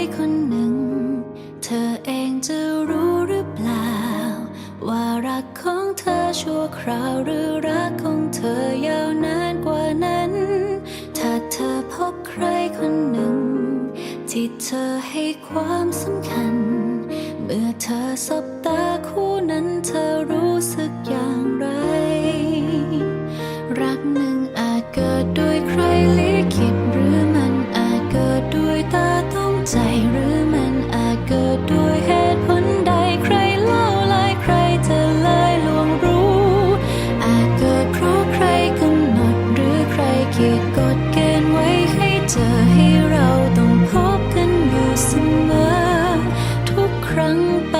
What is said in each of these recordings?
ใครคนหนึ่ง เธอเองจะรู้หรือเปล่า ว่ารักของเธอชั่วคราวหรือรักของเธอยาวนานกว่านั้น ถ้าเธอพบใครคนหนึ่ง ที่เธอให้ความสำคัญ เมื่อเธอสบตาคู่นั้นเธอ ให้เราต้องพบกันอยู่เสมอ ทุกครั้งไป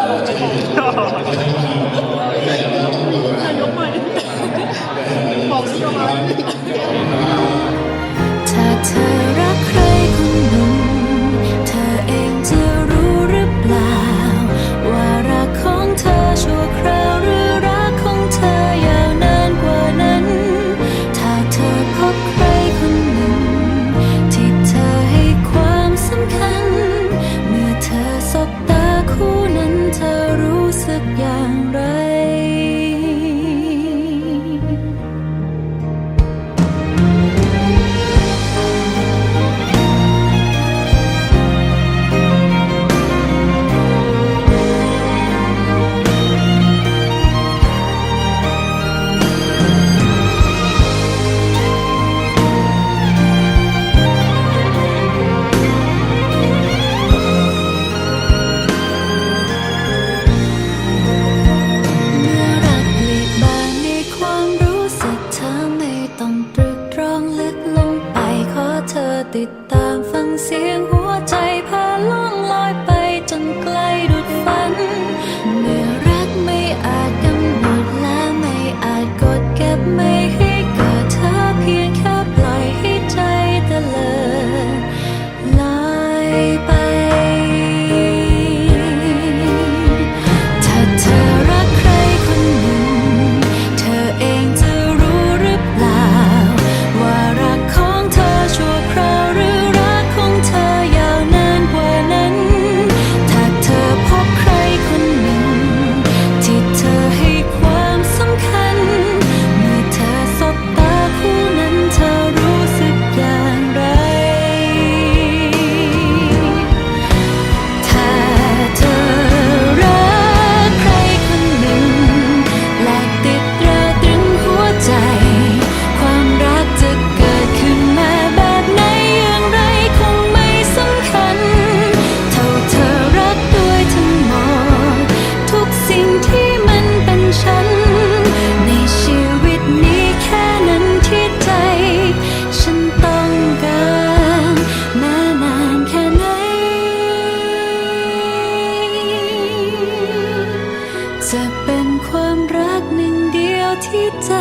ありがと。 จะเป็นความรักหนึ่งเดียวที่ใจ